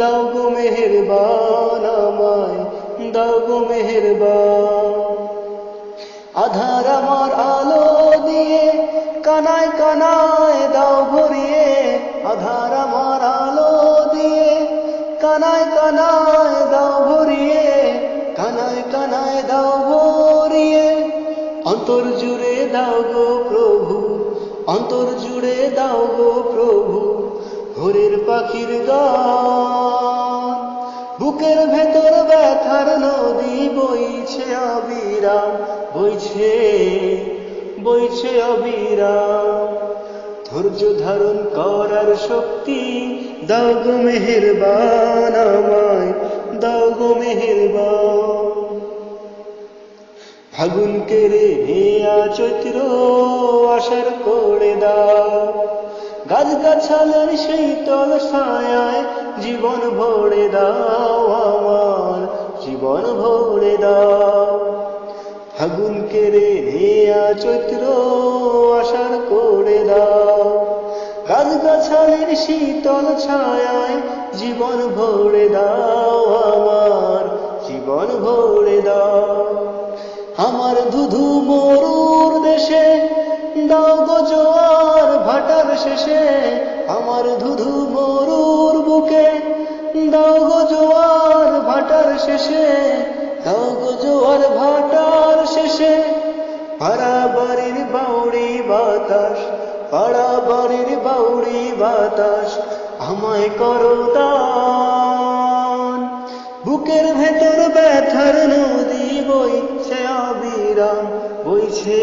দাও গো মেহেরবান আমায়, দাও গো মেহেরবান। আধার আমার আলো দিয়ে, কানায় কানায় দাও ভরিয়ে, আধার আমার আলো দিয়ে, কানায় কানায় দাও ভরিয়ে, কানায় কানায় দাও ভরিয়ে। অন্তর জুড়ে দাও গো প্রভু, অন্তর জুড়ে দাও গো প্রভু, ভোরের পাখির গান। বুকের ভেতর ব্যথার নদী বইছে অবিরাম, বইছে বইছে অবিরাম। ধৈর্য ধারণ করার শক্তি দাও গো মেহেরবান আমায়, দাও গো ফাগুন কেড়ে নেয়া চৈত্র আশার করে দাও। গাছ গাছালের শীতল ছায়ায় জীবন ভরে দাও আমার, জীবন ভরে দাও। ফাগুন কেড়ে নেয়া চৈত্র আশার করে দাও। গাছ গাছালের শীতল ছায়ায় জীবন ভরে দাও আমার, জীবন ভরে দাও। আমার ধুধু মরুর দেশে দাও গো জোয়ার শেষে আমার ধুধু মরুর বুকে দাও জোয়ার ভাটার শেষে, দাও জোয়ার ভাটার শেষে। পাড়া বাড়ির বাউড়ি বাতাস, পাড়া বাড়ির বাউড়ি বাতাস, আমায় করো বুকের ভেতর ব্যথার নদী বইছে অবিরাম বইছে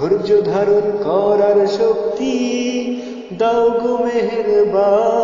ধৈর্য ধারণ করার শক্তি দাও গো মেহেরবান।